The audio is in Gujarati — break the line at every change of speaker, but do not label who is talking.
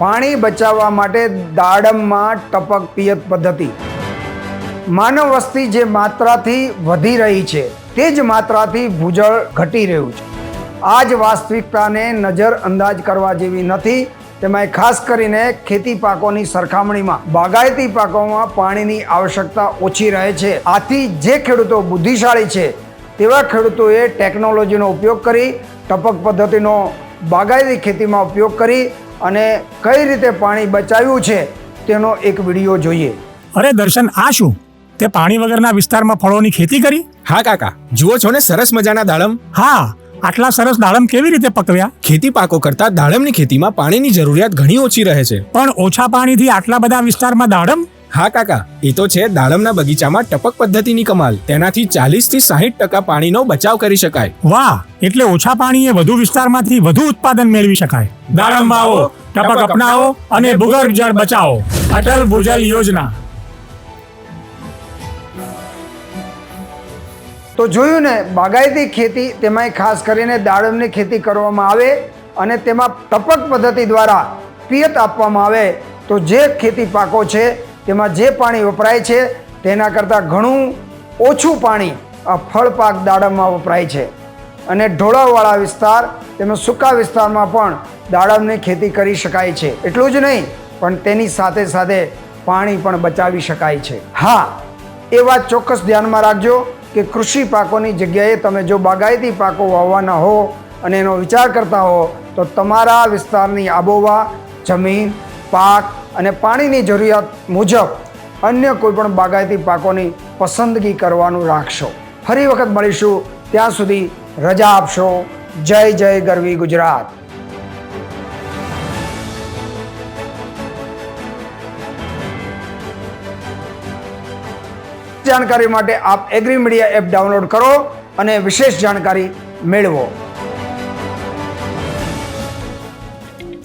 પાણી બચાવવા માટે દાડમમાં ટપક પિયત પદ્ધતિ. માનવ વસ્તી જે માત્રાથી વધી રહી છે, તે જ માત્રાથી ભૂજળ ઘટી રહ્યું છે. આ જ વાસ્તવિકતાને નજર અંદાજ કરવા જેવી નથી તેમાં ખાસ કરીને ખેતી પાકોની સરખામણીમાં. બાગાયતી પાકોમાં પાણીની આવશ્યકતા ઓછી રહે છે. આથી જે ખેડૂતો બુદ્ધિશાળી છે, તેવા ખેડૂતોએ ટેકનોલોજીનો ઉપયોગ કરી, ટપક પદ્ધતિનો બાગાયતી ખેતીમાં ઉપયોગ કરી અને કઈ રીતે પાણી બચાવ્યું છે તેનો એક વીડિયો જોઈએ.
અરે દર્શન આ શું? તે પાણી વગરના વિસ્તારમાં ફળોની ખેતી કરી?
હા કાકા. જુઓ છો ને સરસ મજાના દાડમ.
હા આટલા સરસ દાડમ કેવી રીતે પકવ્યા?
ખેતી પાકો કરતા દાડમની ખેતીમાં પાણીની જરૂરિયાત ઘણી ઓછી રહે છે.
પણ ઓછા પાણીથી આટલા બધા વિસ્તારમાં દાડમ?
હા કાકા એ તો છે દાડમના બગીચામાં ટપક પદ્ધતિની કમાલ. તેનાથી ચાલીસથી સાહીઠ ટકા પાણીનો બચાવ કરી શકાય.
વાહ એટલે ઓછા પાણીએ વધુ વિસ્તારમાંથી વધુ ઉત્પાદન મેળવી શકાય. દાડમ વાવો ટપક અપનાવો અને ભૂગર્ભ જળ બચાવો. અટલ ભૂજલ યોજના.
તો જોયું ને બાગાયતી ખેતી તેમાંય ખાસ કરીને દાડમની ખેતી કરવામાં આવે અને તેમાં ટપક પદ્ધતિ દ્વારા પિયત આપવામાં આવે. તો જે ખેતી પાકો છે તેમાં જે પાણી વપરાય છે, તેના કરતાં ઘણું ઓછું પાણી આ ફળ પાક દાડમમાં વપરાય છે. અને ઢોળાવવાળા વિસ્તાર તેમજ સૂકા વિસ્તારમાં પણ દાડમની ખેતી કરી શકાય છે. એટલું જ નહીં, પણ તેની સાથે સાથે પાણી પણ બચાવી શકાય છે. હા, એ વાત ચોક્કસ ધ્યાનમાં રાખજો કે કૃષિ પાકોની જગ્યાએ તમે જો બાગાયતી પાકો વાવવાના હો અને એનો વિચાર કરતા હો, તો તમારા વિસ્તારની આબોહવા, જમીન પાક અને પાણીની જરૂરિયાત મુજબ અન્ય કોઈપણ બાગાયતી પાકોની પસંદગી કરવાનું રાખશો. ફરી વખત મળીશું. ત્યાં સુધી રજા આપશો. જય જય ગરવી ગુજરાત. જાણકારી માટે આપ એગ્રી મીડિયા એપ ડાઉનલોડ કરો અને વિશેષ જાણકારી મેળવો.